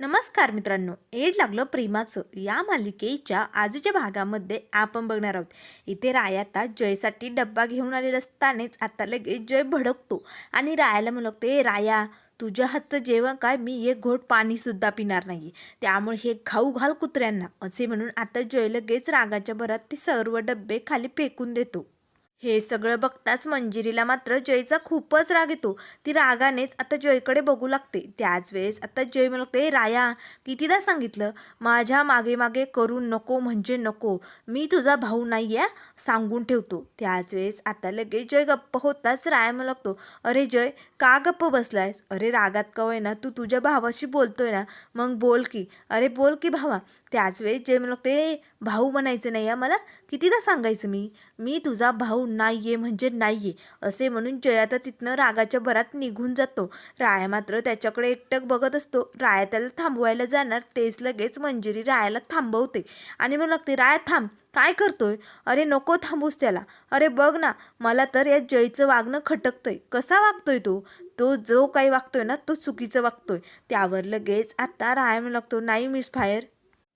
नमस्कार मित्रांनो एड लागलं प्रेमाचं. या मालिकेच्या आजूच्या भागामध्ये आपण बघणार आहोत. इथे राया आता जयसाठी डब्बा घेऊन आलेला असतानाच आता लगेच जय भडकतो. आणि रायाला म्हणतो ए राया तुझ्या हातचं जेवण काय? मी एक घोट पाणीसुद्धा पिणार नाही. त्यामुळे हे खाऊ घाल कुत्र्यांना. असे म्हणून आता जय लगेच रागाच्या भरात ते सर्व डब्बे खाली फेकून देतो. हे सगळं बघताच मंजिरीला मात्र जयचा खूपच राग येतो. ती रागानेच आता जयकडे बघू लागते. त्याच वेळेस आता जय म्हणते राया कितीदा सांगितलं? माझ्या मागे मागे करू नको म्हणजे नको. मी तुझा भाऊ नाही आहे सांगून ठेवतो. त्याच वेळेस आता लगेच जय गप्प होताच राया म्हणू लागतो अरे जय का गप्प बसलायस? अरे रागात का ना तू तुझ्या भावाशी बोलतोय ना. मग बोल की. अरे बोल की भावा. त्याच वेळेस जय म्हणू लागते भाऊ म्हणायचं नाही आहे मला कितीदा सांगायचं मी? मी तुझा भाऊ नाही आहे म्हणजे नाही आहे असे म्हणून जया तर तिथनं रागाच्या भरात निघून जातो. राया मात्र त्याच्याकडे एकटक बघत असतो. राया त्याला थांबवायला जाणार तेच लगेच मंजिरी रायाला थांबवते. आणि मग लागते राया थांब काय करतोय? अरे नको थांबूस त्याला. अरे बघ ना मला तर या जयचं वागणं खटकतंय. कसा वागतोय तो? तो जो काही वागतोय ना तो चुकीचं वागतोय. त्यावर लगेच आता राया म्हणू लागतो नाही मिस फायर.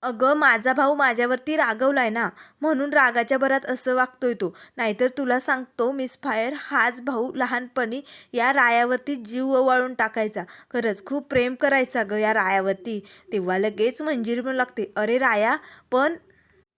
अगं माझा भाऊ माझ्यावरती रागवलाय ना म्हणून रागाच्या भरात असं वागतोय तो. नाहीतर तुला सांगतो मिस फायर हाच भाऊ लहानपणी या रायावरती जीव ओवाळून टाकायचा. खरंच खूप प्रेम करायचा गं या रायावरती. तेव्हा लगेच मंजिरी म्हणू लागते अरे राया पण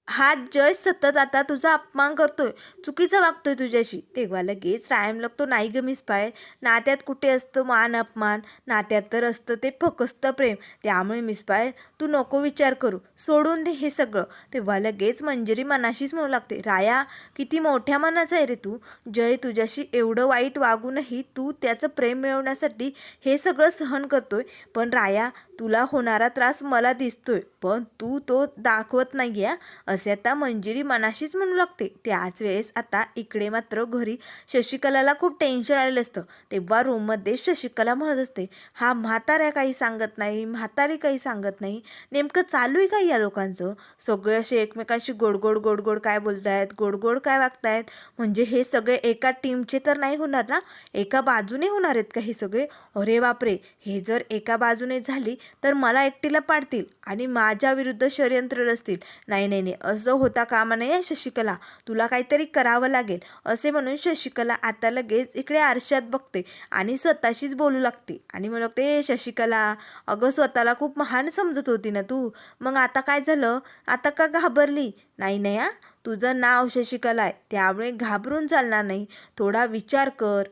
हा जज सतत आता तुझा अपमान करतोय. चुकीचं वागतोय तुझ्याशी. तेव्हा लगेच रायम लागतो नाही ग मिस पाय. नात्यात कुठे असतं मान अपमान? नात्यात तर असतं ते फकस्त प्रेम. त्यामुळे मिस पाय तू नको विचार करू. सोडून दे हे सगळं. तेव्हा लगेच मंजिरी मनाशीच म्हणू लागते. राया किती मोठ्या मनाचा आहे रे तू? जय तुझ्याशी एवढं वाईट वागूनही तू त्याचं प्रेम मिळवण्यासाठी हे सगळं सहन करतोय. पण राया तुला होणारा त्रास मला दिसतोय. पण तू तो दाखवत नाही आहे असे आता मंजिरी मनाशीच म्हणू लागते. त्याच वेळेस आता इकडे मात्र घरी शशिकलाला खूप टेन्शन आलेलं असतं. तेव्हा रूममध्ये शशिकला म्हणत असते हा म्हाताऱ्या काही सांगत नाही म्हातारी काही सांगत नाही. नेमकं चालू आहे का या लोकांचं? सगळे असे एकमेकांशी गोडगोड गोडगोड काय बोलतायत गोडगोड काय वागतायत? म्हणजे हे सगळे एका टीमचे तर नाही होणार ना? एका बाजूने होणार आहेत का हे सगळे? अरे बापरे! हे जर एका बाजूने झाली तर मला एकटीला पाडतील आणि माझ्या विरुद्ध षडयंत्र रचतील. नाही नाही नाही. असं होता कामा नये शशिकला. तुला काहीतरी करावं लागेल. असे म्हणून शशिकला आता लगेच इकडे आरशात बघते आणि स्वतःशीच बोलू लागते. आणि म्हणू लागते शशिकला अगं स्वतःला खूप महान समजत होती ना तू. मग आता काय झालं? आता का घाबरली? नाही नाही हा तुझं नाव शशिकला आहे. त्यामुळे घाबरून चालणार नाही. थोडा विचार कर.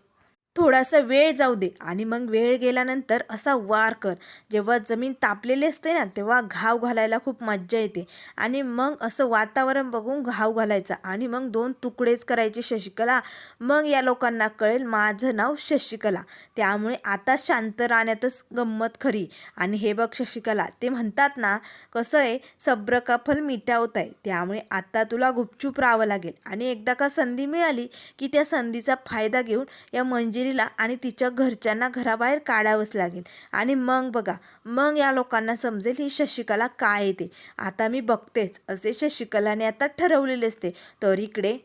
थोडासा वेळ जाऊ दे आणि मग वेळ गेल्यानंतर असा वार कर. जेव्हा जमीन तापलेली असते ना तेव्हा घाव घालायला खूप मज्जा येते. आणि मग असं वातावरण बघून घाव घालायचा आणि मग दोन तुकडेच करायचे शशिकला. मग या लोकांना कळेल माझं नाव शशिकला. त्यामुळे आता शांत राहण्यातच गंमत खरी. आणि हे बघ शशिकला ते म्हणतात ना कसं आहे सब्र का फल मिटावत आहे. त्यामुळे आता तुला गुपचूप राहावं लागेल. आणि एकदा का संधी मिळाली की त्या संधीचा फायदा घेऊन या मंजिरी मंजिरीला आणि तिच्या घरच्यांना घराबाहेर काढावंच लागेल. आणि मग बघा मग या लोकांना समजेल ही शशिकला काय येते. आता मी बघतेच असे शशिकलाने आता ठरवलेले असते. तर इकडे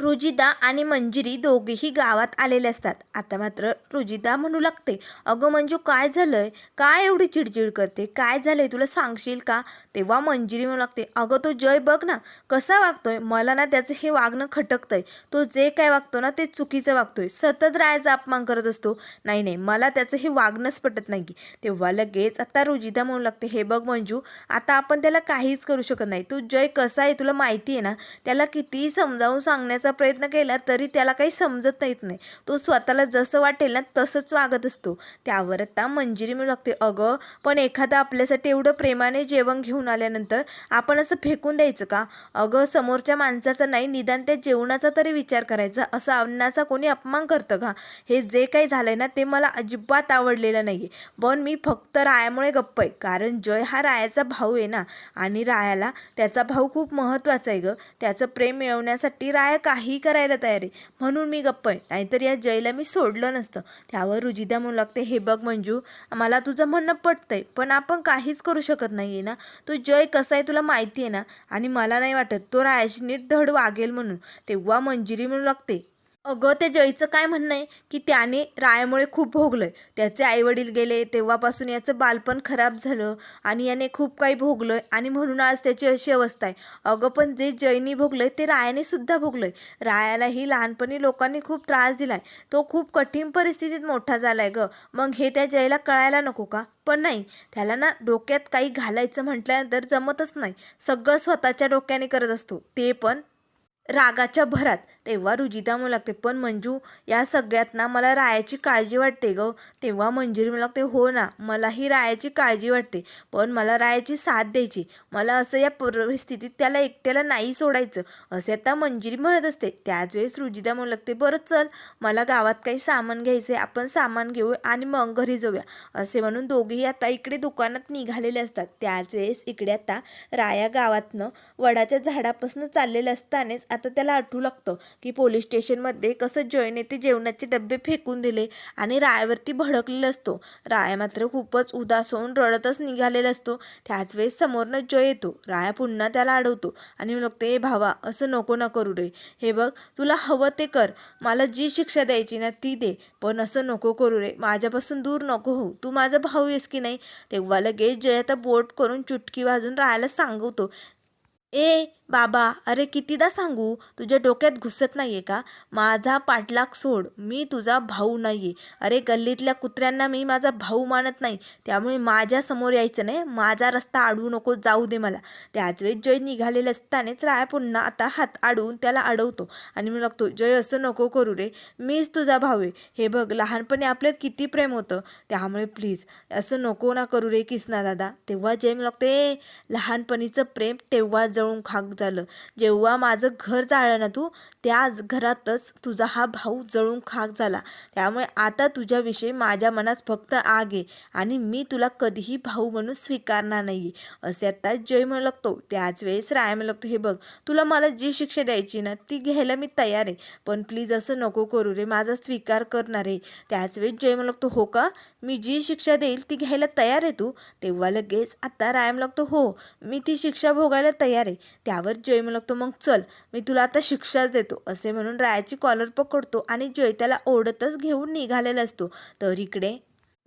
रुजिदा आणि मंजिरी दोघेही गावात आलेले असतात. आता मात्र रुजिदा म्हणू लागते अगं मंजू काय झालंय? काय एवढी चिडचिड करते? काय झालंय? तुला सांगशील का? तेव्हा मंजिरी म्हणू लागते अगं तो जय बघ ना कसा वागतोय? मला ना त्याचं हे वागणं खटकतंय. तो जे काय वागतो ना ते चुकीचं वागतोय. सतत रायाचा अपमान करत असतो. नाही नाही मला त्याचं हे वागणंच पटत नाही तेव्हा लगेच आता रुजिदा म्हणू लागते हे बघ मंजू आता आपण त्याला काहीच करू शकत नाही. तू जय कसा आहे तुला माहिती आहे ना? त्याला कितीही समजावून सांगण्याचा प्रयत्न केला तरी त्याला काही समजत नाहीत नाही. तो स्वतःला जसं वाटेल ना तसंच वागत असतो. त्यावर आता मंजिरी मिळू लागते. अगं पण एखादा आपल्यासाठी एवढं प्रेमाने जेवण घेऊन आल्यानंतर आपण असं फेकून द्यायचं का? अगं समोरच्या माणसाचा नाही निदान त्या जेवणाचा तरी विचार करायचा. असं अन्नाचा कोणी अपमान करतं का? हे जे काही झालंय ना ते मला अजिबात आवडलेलं नाही आहे पण मी फक्त रायामुळे गप्प आहे. कारण जय हा रायाचा भाऊ आहे ना. आणि रायाला त्याचा भाऊ खूप महत्त्वाचा आहे गं. त्याचं प्रेम मिळवण्यासाठी राया काही काही करायला तयार आहे. म्हणून मी गप्प आहे. नाहीतर या जयला मी सोडलं नसतं. त्यावर रुजिदा म्हणू लागते हे बघ मंजू मला तुझं म्हणणं पटतंय पण आपण काहीच करू शकत नाही आहे ना. तो जय कसा आहे तुला माहिती आहे ना? आणि मला नाही वाटत तो रायाशी नीट धड वागेल म्हणून. तेव्हा मंजिरी म्हणू लागते अगं त्या जयचं काय म्हणणं आहे? की त्याने रायामुळे खूप भोगलंय. त्याचे आईवडील गेले तेव्हापासून याचं बालपण खराब झालं आणि याने खूप काही भोगलं आणि म्हणून आज त्याची अशी अवस्था आहे. अगं पण जे जयनी भोगलंय ते रायाने सुद्धा भोगलंय. रायालाही लहानपणी लोकांनी खूप त्रास दिलाय. तो खूप कठीण परिस्थितीत मोठा झालाय ग. मग हे त्या जयला कळायला नको का? पण नाही. त्याला ना डोक्यात काही घालायचं म्हटल्यानंतर जमतच नाही. सगळं स्वतःच्या डोक्याने करत असतो. ते पण रागाच्या भरात. तेव्हा रुजिता म्हणू लागते पण मंजू या सगळ्यात ना मला रायाची काळजी वाटते ग. तेव्हा मंजुरी म्हणू लागते हो ना मलाही रायाची काळजी वाटते पण मला रायाची साथ द्यायची. मला असं या परिस्थितीत त्याला एकट्याला नाही सोडायचं. असे आता मंजिरी म्हणत असते. त्याच वेळेस रुजिता म्हणू लागते बरं चल मला गावात काही सामान घ्यायचं आहे आपण सामान घेऊ आणि मग घरी जाऊया. असे म्हणून दोघेही आता इकडे दुकानात निघालेले असतात. त्याच वेळेस इकडे आता राया गावातनं वडाच्या झाडापासून चाललेलं असतानाच आता त्याला आठवू लागतं. की पोलीस स्टेशनमध्ये कसं जयने ते जेवणाचे डबे फेकून दिले आणि रायावरती भडकलेला असतो. राया मात्र खूपच उदास होऊन रडतच निघालेला असतो. त्याच वेळेस समोरनं जय येतो. राया पुन्हा त्याला अडवतो आणि म्हणतो ए भावा असं नको ना करू रे. हे बघ तुला हवं ते कर. मला जी शिक्षा द्यायची ना ती दे. पण असं नको करू रे. माझ्यापासून दूर नको हो तू माझा भाऊ आहेस की नाही? तेव्हा लगेच जय आता बोट करून चुटकी वाजून राहायला सांगवतो. ए बाबा अरे कितीदा सांगू? तुझ्या डोक्यात घुसत नाही आहे का? माझा पाठलाग सोड. मी तुझा भाऊ नाही आहे अरे गल्लीतल्या कुत्र्यांना मी माझा भाऊ मानत नाही. त्यामुळे माझ्यासमोर यायचं नाही. माझा रस्ता अडवू नको जाऊ दे मला. त्याच वेळेस जय निघालेलं असतानेच राया पुन्हा आता हात अडवून त्याला अडवतो. आणि मी लागतो जय असं नको करू रे. मीच तुझा भाऊ आहे. हे बघ लहानपणी आपल्यात किती प्रेम होतं. त्यामुळे प्लीज असं नको ना करू रे किसना दादा. तेव्हा जय मी लागते "ए, लहानपणीचं प्रेम तेव्हा जळून खाक झालं. जेव्हा माझं घर जाळलं ना तू त्याच घरातच तुझा हा भाऊ जळून खाक झाला. त्यामुळे आता तुझ्याविषयी माझ्या मनात फक्त आग आहे आणि मी तुला कधीही भाऊ म्हणून स्वीकारणार नाही असे आता जय म्हणू लागतो. त्याच वेळेस राय म्हणू लागतो हे बघ तुला मला जी शिक्षा द्यायची ना ती घ्यायला मी तयार आहे. पण प्लीज असं नको करू रे माझा स्वीकार करणार आहे. त्याच वेळेस जय म्हणू लागतो हो का? मी जी शिक्षा देईल ती घ्यायला तयार आहे तू? तेव्हा लगेच आता राय म्हणू लागतो हो मी ती शिक्षा भोगायला तयार आहे. त्यावर जय म्हणू लागतो मग चल मी तुला आता शिक्षाच देतो असे म्हणून रायाची कॉलर पकडतो आणि जय त्याला ओढतच घेऊन निघालेला असतो. तर इकडे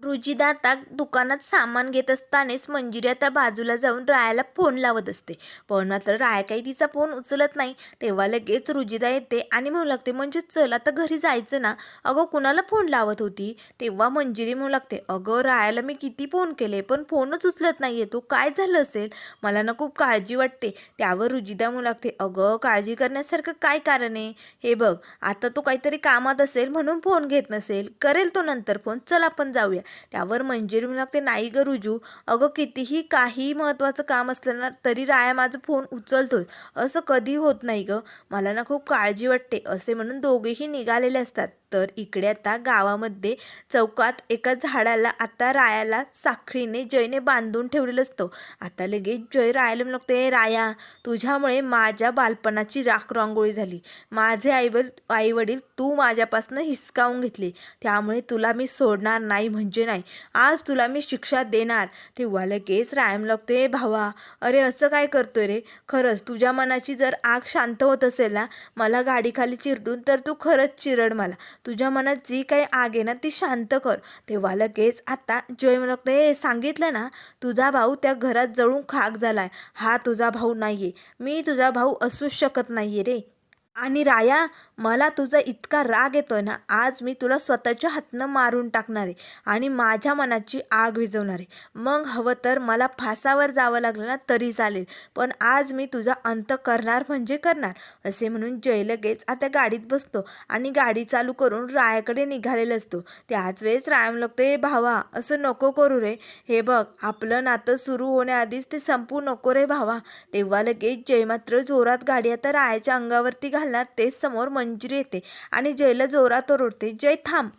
रुजिदा आता दुकानात सामान घेत असतानाच मंजुरी आता बाजूला जाऊन रायाला फोन लावत असते. पण मात्र राया काही तिचा फोन उचलत नाही. तेव्हा लगेच रुजिदा येते आणि म्हणू लागते म्हणजे चल आता घरी जायचं ना? अगं कुणाला फोन लावत होती? तेव्हा मंजिरी म्हणू लागते अगं रायाला मी किती फोन केले पण फोनच उचलत नाही आहे तो काय झालं असेल? मला ना खूप काळजी वाटते. त्यावर रुजिदा म्हणू लागते अगं काळजी करण्यासारखं काय कारण आहे? हे बघ आता तो काहीतरी कामात असेल म्हणून फोन घेत नसेल. करेल तो नंतर फोन. चल आपण जाऊया. त्यावर मंजिरी म्हणू लागते नाही ग रुजू अगं कितीही काही महत्त्वाचं काम असलं ना तरी राया माझं फोन उचलतोच असं कधी होत नाही ग. मला ना खूप काळजी वाटते असे म्हणून दोघेही निघालेले असतात. तर इकडे आता गावामध्ये चौकात एका झाडाला आता रायाला साखळीने जयने बांधून ठेवलेलं असतं. आता लगेच जय रायाला म्हणतो ए राया तुझ्यामुळे माझ्या बालपणाची राख रांगोळी झाली. माझे आईवड आईवडील तू माझ्यापासून हिसकावून घेतले. त्यामुळे तुला मी सोडणार नाही म्हणजे नाही. आज तुला मी शिक्षा देणार. तेव्हा लगेच रायम ए भावा अरे असं काय करतोय रे? खरंच तुझ्या मनाची जर आग शांत होत असेल ना मला गाडीखाली चिरडून तर तू खरंच चिरड मला. तुझ्या मनात जी काही आग आहे ना ती शांत कर. तेव्हा लगेच आता जय मला ते सांगितलं ना तुझा भाऊ त्या घरात जळून खाक झालाय. हा तुझा भाऊ नाहीये. मी तुझा भाऊ असूच शकत नाहीये रे. आणि राया मला तुझा इतका राग येतोय ना आज मी तुला स्वतःच्या हातनं मारून टाकणार आहे आणि माझ्या मनाची आग विझवणार आहे. मग हवं तर मला फासावर जावं लागलं ना तरी चालेल. पण आज मी तुझा अंत करणार म्हणजे करणार असे म्हणून जय लगेच आता गाडीत बसतो आणि गाडी चालू करून रायाकडे निघालेला असतो. त्याच वेळेस रायम लागतो हे भावा असं नको करू रे. हे बघ आपलं नातं सुरू होण्याआधीच ते संपू नको रे भावा. तेव्हा लगेच जय मात्र जोरात गाडी आता रायाच्या अंगावरती घालणार तेच समोर मंजुरी येते आणि जयला जोरात ओरडते जय थांब.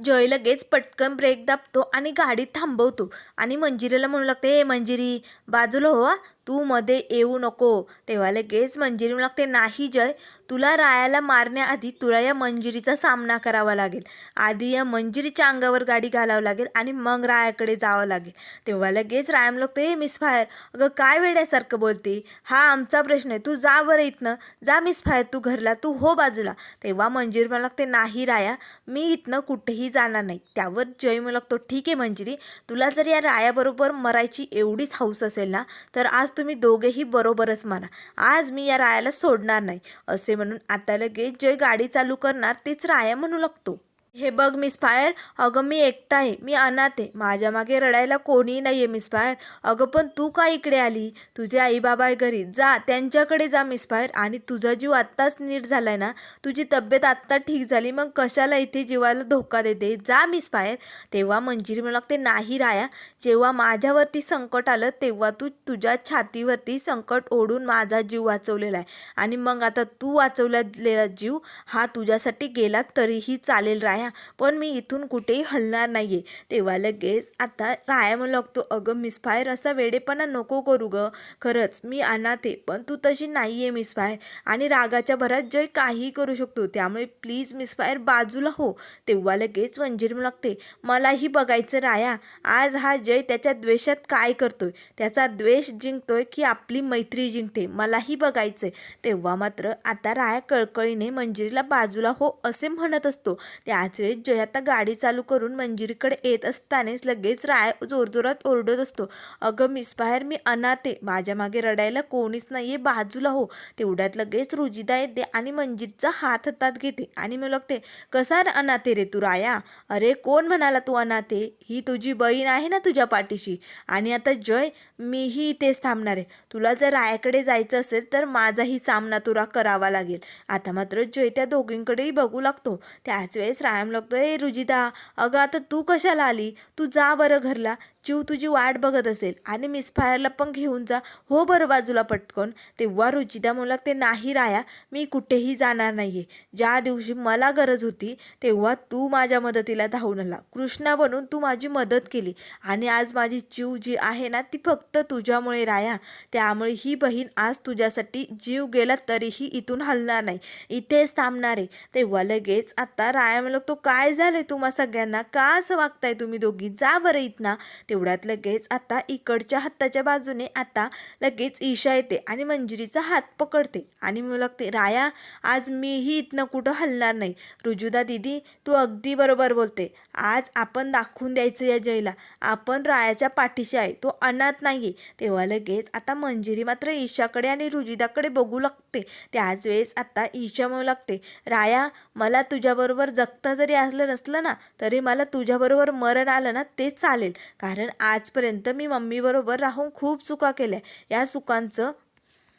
जय लगेच पटकन ब्रेक दाबतो आणि गाडी थांबवतो आणि मंजिरीला म्हणू लागते ए मंजिरी बाजूला हो तू मध्ये येऊ नको. तेव्हा लगेच मंजिरी लागते. नाही जय तुला रायाला मारण्याआधी तुला या मंजिरीचा सामना करावा लागेल. आधी या मंजिरीच्या अंगावर गाडी घालावं लागेल आणि मग रायाकडे जावं लागेल. तेव्हा लगेच राया म्हणू लागतो हे मिस फायर अगं काय वेड्यासारखं बोलते? हा आमचा प्रश्न आहे. तू जा बरं इथनं. जा मिस फायर तू घरला. तू हो बाजूला. तेव्हा मंजिरी मला लागते नाही राया मी इथनं कुठेही जाणार नाही. त्यावर जय म्हणू लागतो ठीक आहे मंजिरी. तुला जर या रायाबरोबर मरायची एवढीच हौस असेल ना तर आज तुम्ही दोघेही बरोबरच मारा आज मी या रायाला सोडणार नाही. असे म्हणून आता लगेच जय गाडी चालू करणार तेच राया म्हणू लागतो. हे बघ मिस फायर. अगं मी एकटा आहे. मी अनाथ. आहे माझ्या मागे रडायला कोणीही नाही आहे मिस फायर. अगं पण तू का इकडे आली? तुझे आई बाबा आहे घरी. जा त्यांच्याकडे जा मिस फायर. आणि तुझा जीव आत्ताच नीट झाला आहे ना? तुझी तब्येत आत्ता ठीक झाली. मग कशाला इथे जीवाला धोका देते? जा मिस फायर. तेव्हा मंजिरी म्हणू लागते नाही राया. जेव्हा माझ्यावरती संकट आलं तेव्हा तू तुझ्या छातीवरती संकट ओढून माझा जीव वाचवलेला आहे. आणि मग आता तू वाचवलेला जीव हा तुझ्यासाठी गेला तरीही चालेल राय. पण मी इथून कुठेही हलणार नाही आहे तेव्हा लगेच आता राया म्हणू लागतो अगं मिस फायर असा वेडेपणा नको करू ग. खरंच मी अनाथे आहे पण तू तशी नाही आहे मिस फायर. आणि रागाच्या भरात जय काहीही करू शकतो त्यामुळे प्लीज मिस फायर बाजूला हो. तेव्हा लगेच मंजिरी म्हणू लागते मलाही बघायचं राया. आज हा जय त्याच्या द्वेषात काय करतोय? त्याचा द्वेष जिंकतोय की आपली मैत्री जिंकते? मलाही बघायचंय. तेव्हा मात्र आता राया कळकळीने मंजिरीला बाजूला हो असे म्हणत असतो. त्या त्याच वेळेस जय आता गाडी चालू करून मंजिरीकडे येत असतानाच लगेच राय जोरजोरात ओरडत असतो. अगं मिस बाहेर मी अनाथे. माझ्या मागे रडायला कोणीच नाहीये. बाजूला हो. तेवढ्यात लगेच रुजिदा येते आणि मंजिरीचा हात हातात घेते आणि मी लागते कसा अनाथे रे तू राया? अरे कोण म्हणाला तू अनाथ? ही तुझी बहीण आहे ना तुझ्या पाठीशी. आणि आता जय मीही इथेच थांबणार आहे. तुला जर रायाकडे जायचं असेल तर माझाही सामना तुला करावा लागेल. आता मात्र जय त्या दोघींकडेही बघू लागतो. त्याच वेळेस टाईम लागतो ए रुजिता अगं आता तू कशाला आली? तू जा बरं घरला. जीव तुझी वाट बघत असेल आणि मिस फायरला पण घेऊन जा. हो बरं बाजूला पटकन. तेव्हा रुचिता म्हणू लागते नाही राया मी कुठेही जाणार नाही आहे ज्या दिवशी मला गरज होती तेव्हा तू माझ्या मदतीला धावून आला. कृष्णा बनून तू माझी मदत केली. आणि आज माझी जीव जी आहे ना ती फक्त तुझ्यामुळे राया. त्यामुळे ही बहीण आज तुझ्यासाठी जीव गेला तरीही इथून हलणार नाही. इथेच थांबणार आहे. तेव्हा लगेच आता राया म्हणलं तो काय झालं तुम्हा सगळ्यांना? का असं वागताय तुम्ही दोघी? जा बरं इथना. तेवढ्यात लगेच आता इकडच्या हाताच्या बाजूने आता लगेच ईशा येते आणि मंजिरीचा हात पकडते. आणि म्हणू लागते राया आज मीही इथनं कुठं हलणार नाही. रुजुदा दिदी तू अगदी बरोबर बोलते. आज आपण दाखवून द्यायचं या जयला. आपण रायाच्या पाठीशी आहे. तो अनाथ नाही आहे तेव्हा लगेच आता मंजिरी मात्र ईशाकडे आणि रुजिदाकडे बघू लागते. त्याच वेळेस आता ईशा म्हणू लागते राया मला तुझ्याबरोबर जगता जरी असलं नसलं ना तरी मला तुझ्याबरोबर मरण आलं ना ते चालेल. कारण आजपर्यंत मी मम्मीबरोबर राहून खूप चुका केल्या. या चुकांचं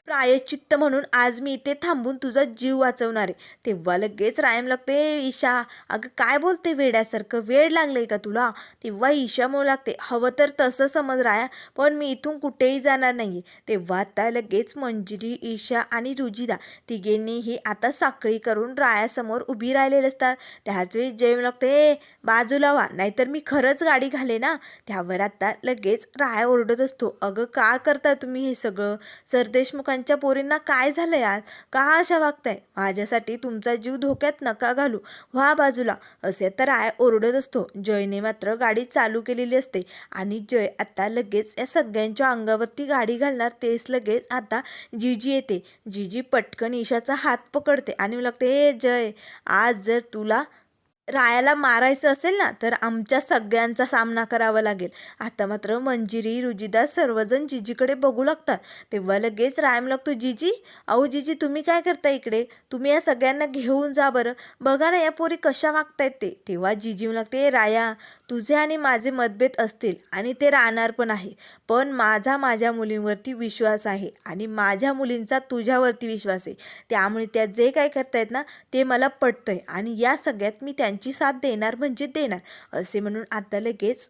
प्रायश्चित्त म्हणून आज मी इथे थांबून तुझा जीव वाचवणार आहे. तेव्हा लगेच रायम लागते ईशा अगं काय बोलते वेड्यासारखं? वेळ लागलंय का तुला? तेव्हा ईशा म्हणू लागते हवं तर तसं समज राया पण मी इथून कुठेही जाणार नाही तेव्हा आता लगेच मंजिरी ईशा आणि रुजिदा तिघेंनीही आता साखळी करून रायासमोर उभी राहिलेले असतात. त्याच वेळी जय लागते बाजूला वा नाहीतर मी खरंच गाडी घाले ना? त्यावर आता लगेच राया ओरडत असतो अगं का करता तुम्ही हे सगळं? सरदेशमुख सरदेशमुखांच्या पोरींना काय झालं यार? का अशा वागताय? माझ्यासाठी तुमचा जीव धोक्यात नका घालू. व्हा बाजूला. असे तर आय ओरडत असतो. जयने मात्र गाडी चालू केलेली असते. आणि जय आता लगेच या सगळ्यांच्या अंगावरती गाडी घालणार. तेच लगेच आता जीजी येते. जीजी पटकन ईशाचा हात पकडते आणि लागते हे जय आज जर तुला रायाला मारायचं असेल ना तर आमच्या सगळ्यांचा सामना करावा लागेल. आता मात्र मंजिरी रुजिदा सर्वजण जिजीकडे बघू लागतात. तेव्हा लगेच रायम लागतो जिजी अहो जिजी तुम्ही काय करता इकडे? तुम्ही या सगळ्यांना घेऊन जा बरं. बघा ना या पोरी कशा मागतायत ते. तेव्हा जिजी लागते राया तुझे आणि माझे मतभेद असतील आणि ते राहणार पण आहे. पण माझा माझ्या मुलींवरती विश्वास आहे आणि माझ्या मुलींचा तुझ्यावरती विश्वास आहे. त्यामुळे त्या जे काय करतायत ना ते मला पटतंय आणि या सगळ्यात मी त्या त्यांची साथ देणार म्हणजे देणार. असे म्हणून आता लगेच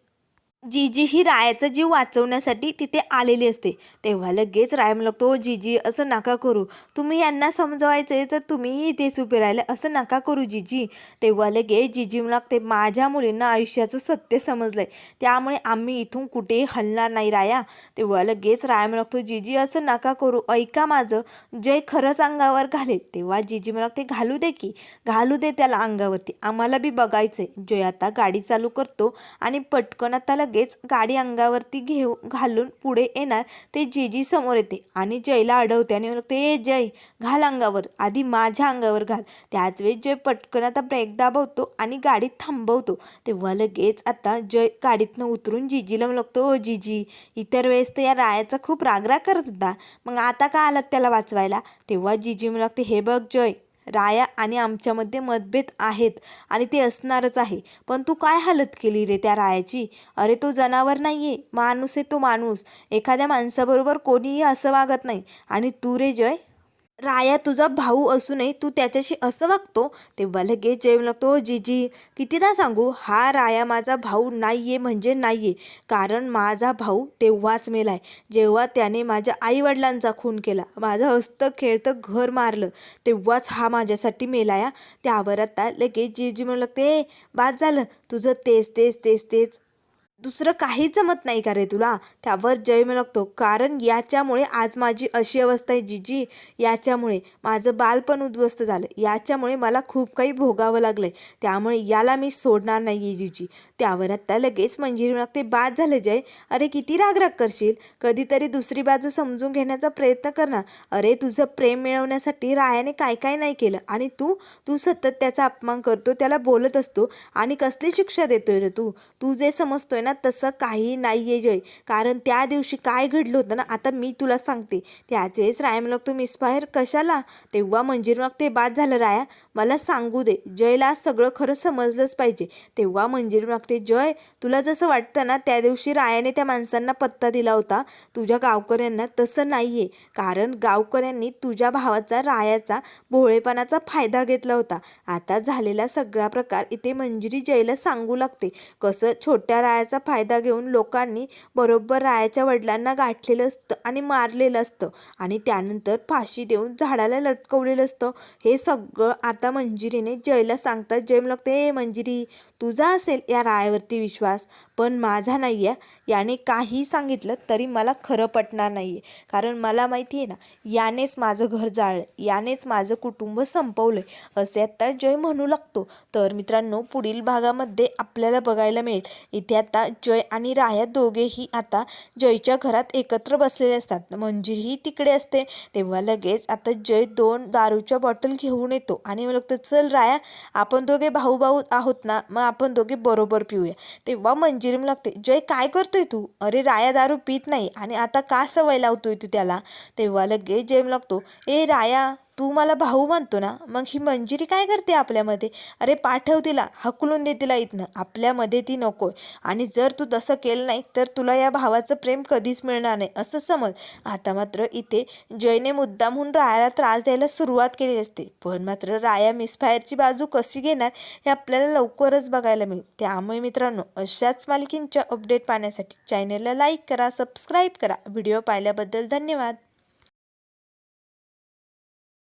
जीजी ही रायाचा जीव वाचवण्यासाठी तिथे आलेली असते. तेव्हा लगेच राय म्हणतो "ओ जीजी असं नका करू. तुम्ही यांना समजवायचे तर तुम्हीही इथेच उभे राहिले. असं नका करू जीजी तेव्हा लगेच जीजी लागते माझ्या मुलींना आयुष्याचं सत्य समजलंय. त्यामुळे आम्ही इथून कुठेही हलणार नाही राया. तेव्हा लगेच राय म्हणतो जीजी असं नका करू. ऐका माझं. जय खरंच अंगावर घालेल. तेव्हा जीजी म्हणते घालू दे की. घालू दे त्याला अंगावरती. आम्हाला बी बघायचंय. जय आता गाडी चालू करतो आणि पटकन आता लगेच गाडी अंगावरती घेऊ घालून पुढे येणार. ते जीजी समोर येते आणि जयला अडवते आणि म्हणते ए जय घाल अंगावर. आधी माझ्या अंगावर घाल. त्याच वेळी जय पटकन आता ब्रेक दाबवतो आणि गाडी थांबवतो. तेव्हा लगेच आता जय गाडीतनं उतरून जिजीला म्हणतो ओ जिजी इतर वेळेस तर या रायाचा खूप रागराग करत होता. मग आता का आलात त्याला वाचवायला? तेव्हा जीजी म्हणते हे बघ जय राया आणि आमच्यामध्ये मतभेद आहेत आणि ते असणारच आहे. पण तू काय हालत केली रे त्या रायाची? अरे तो जनावर नाही आहे माणूस आहे तो माणूस. एखाद्या माणसाबरोबर कोणीही असं वागत नाही. आणि तू रे जय राया तुझा भाऊ असूनही तू त्याच्याशी असं वागतो? तेव्हा लगेच जेव लागतो जीजी. कितीदा सांगू हा राया माझा भाऊ नाही आहे म्हणजे नाही आहे कारण माझा भाऊ तेव्हाच मेलाय. जेव्हा त्याने माझ्या आईवडिलांचा खून केला माझं हस्त खेळतं घर मारलं तेव्हाच हा माझ्यासाठी मेलाया. त्यावर आता लगेच जीजी म्हणू लागते बाद झालं. तुझं तेच तेच तेच तेच. दुसरं काहीच जमत नाही का रे तुला? त्यावर जय लागतो कारण याच्यामुळे आज माझी अशी अवस्था आहे जीजी. याच्यामुळे माझं बालपण उद्ध्वस्त झालं. याच्यामुळे मला खूप काही भोगावं लागलं आहे त्यामुळे याला मी सोडणार नाही आहे जीजी. त्यावर आत्ता लगेच मंजिरी लागते बाद झालं जय. अरे किती रागराग करशील? कधीतरी दुसरी बाजू समजून घेण्याचा प्रयत्न कर ना. अरे तुझं प्रेम मिळवण्यासाठी रायाने काय काय नाही केलं. आणि तू तू सतत त्याचा अपमान करतो त्याला बोलत असतो. आणि कसली शिक्षा देतोय रे तू? तू जे समजतोय ना तसं काही नाही आहे जय. कारण त्या दिवशी काय घडलं होतं ना आता मी तुला सांगते. त्याचेच राया लागतो मिसफायर कशाला? तेव्हा मंजिर मग ते बाद झालं राया. मला सांगू दे. जयला सगळं खरं समजलंच पाहिजे. तेव्हा मंजिरी लागते जय तुला जसं वाटतं ना त्या दिवशी रायाने त्या माणसांना पत्ता दिला होता. तुझ्या गावकऱ्यांना तसं नाही आहे कारण गावकऱ्यांनी तुझ्या भावाचा रायाचा भोळेपणाचा फायदा घेतला होता. आता झालेला सगळा प्रकार इथे मंजिरी जयला सांगू लागते. कसं छोट्या रायाचा फायदा घेऊन लोकांनी बरोबर रायाच्या वडिलांना गाठलेलं असतं आणि मारलेलं असतं आणि त्यानंतर फाशी देऊन झाडाला लटकवलेलं असतं. हे सगळं आता आता मंजिरीने जयला सांगतात जय लागते ए मंजिरी तुझा असेल या रायावरती विश्वास पण माझा नाही आहे याने काही सांगितलं तरी मला खरं पटणार नाही आहे कारण मला माहिती आहे ना यानेच माझं घर जाळलं यानेच माझं कुटुंब संपवलं आहे असे आता जय म्हणू लागतो. तर मित्रांनो पुढील भागामध्ये आपल्याला बघायला मिळेल. इथे आता जय आणि राया दोघेही आता जयच्या घरात एकत्र बसलेले असतात. मंजिरीही तिकडे असते. तेव्हा लगेच आता जय दोन दारूच्या बॉटल घेऊन येतो आणि मग लागतं चल राया आपण दोघे भाऊ भाऊ आहोत ना मग आपण दोघे बरोबर पिऊया. तेव्हा मंजिरी मंजिरीम लागते जय काय करतोय तू? अरे राया दारू पित नाही आणि आता का सवय लावतोय तू त्याला? तेव्हा लगेच जयम लागतो ए राया तू मला भाऊ मानतो ना मग ही मंजिरी काय करते आपल्यामध्ये? अरे पाठव तिला हकलून दे तिला इथनं. आपल्यामध्ये ती नको. आणि जर तू तसं केलं नाही तर तुला या भावाचं प्रेम कधीच मिळणार नाही. असं समज. आता मात्र इथे जयने मुद्दामहून रायाला त्रास द्यायला सुरुवात केली असते. पण मात्र राया मिसफायरची बाजू कशी घेणार हे आपल्याला लवकरच बघायला मिळेल. त्यामुळे मित्रांनो अशाच मालिकींच्या अपडेट पाहण्यासाठी चॅनलला लाईक करा सबस्क्राईब करा. व्हिडिओ पाहिल्याबद्दल धन्यवाद.